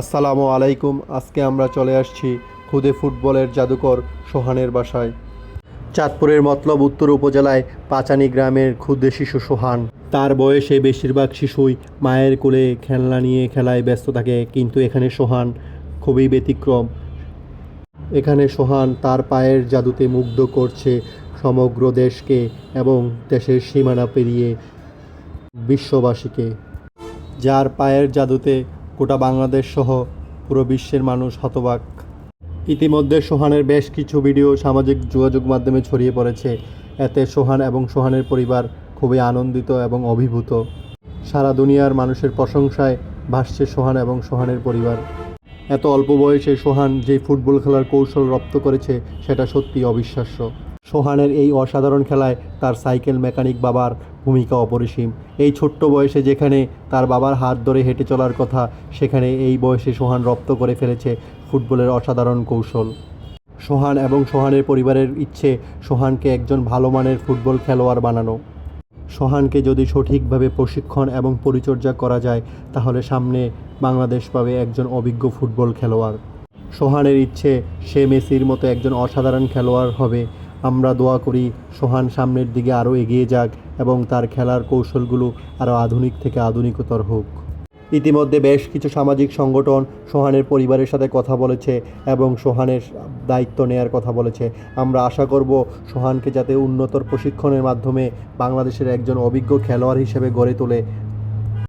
আসসালামু আলাইকুম, আজকে আমরা চলে আসছি খুদে ফুটবলের জাদুকর সোহানের বাসায়। চাঁদপুরের মতলব উত্তর উপজেলায় পাচানি গ্রামের ক্ষুদে শিশু সোহান। তার বয়সে বেশিরভাগ শিশুই মায়ের কোলে খেলনা নিয়ে খেলায় ব্যস্ত থাকে, কিন্তু এখানে সোহান খুবই ব্যতিক্রম। এখানে সোহান তার পায়ের জাদুতে মুগ্ধ করছে সমগ্র দেশকে এবং দেশের সীমানা পেরিয়ে বিশ্ববাসীকে। যার পায়ের জাদুতে গোটা বাংলাদেশ সহ পুরো বিশ্বের মানুষ হতবাক। ইতিমধ্যে সোহানের বেশ কিছু ভিডিও সামাজিক যোগাযোগ মাধ্যমে ছড়িয়ে পড়েছে। এতে সোহান এবং সোহানের পরিবার খুবই আনন্দিত এবং অভিভূত। সারা দুনিয়ার মানুষের প্রশংসায় ভাসছে সোহান এবং সোহানের পরিবার। এত অল্প বয়সে সোহান যে ফুটবল খেলার কৌশল রপ্ত করেছে, সেটা সত্যি অবিশ্বাস্য। সোহানের এই অসাধারণ খেলায় তার সাইকেল মেকানিক বাবার ভূমিকা অপরিসীম। এই ছোট্ট বয়সে যেখানে তার বাবার হাত ধরে হেঁটে চলার কথা, সেখানে এই বয়সে সোহান রপ্ত করে ফেলেছে ফুটবলের অসাধারণ কৌশল। সোহান এবং সোহানের পরিবারের ইচ্ছে সোহানকে একজন ভালো মানের ফুটবল খেলোয়াড় বানানো। সোহানকে যদি সঠিকভাবে প্রশিক্ষণ এবং পরিচর্যা করা যায়, তাহলে সামনে বাংলাদেশ পাবে একজন অভিজ্ঞ ফুটবল খেলোয়াড়। সোহানের ইচ্ছে সে মেসির মতো একজন অসাধারণ খেলোয়াড় হবে। আমরা দোয়া করি, সোহান সামনের দিকে আরও এগিয়ে যাক এবং তার খেলার কৌশলগুলো আরও আধুনিক থেকে আধুনিকতর হোক। ইতিমধ্যে বেশ কিছু সামাজিক সংগঠন সোহানের পরিবারের সাথে কথা বলেছে এবং সোহানের দায়িত্ব নেয়ার কথা বলেছে। আমরা আশা করব সোহানকে যাতে উন্নতর প্রশিক্ষণের মাধ্যমে বাংলাদেশের একজন অভিজ্ঞ খেলোয়াড় হিসেবে গড়ে তোলে।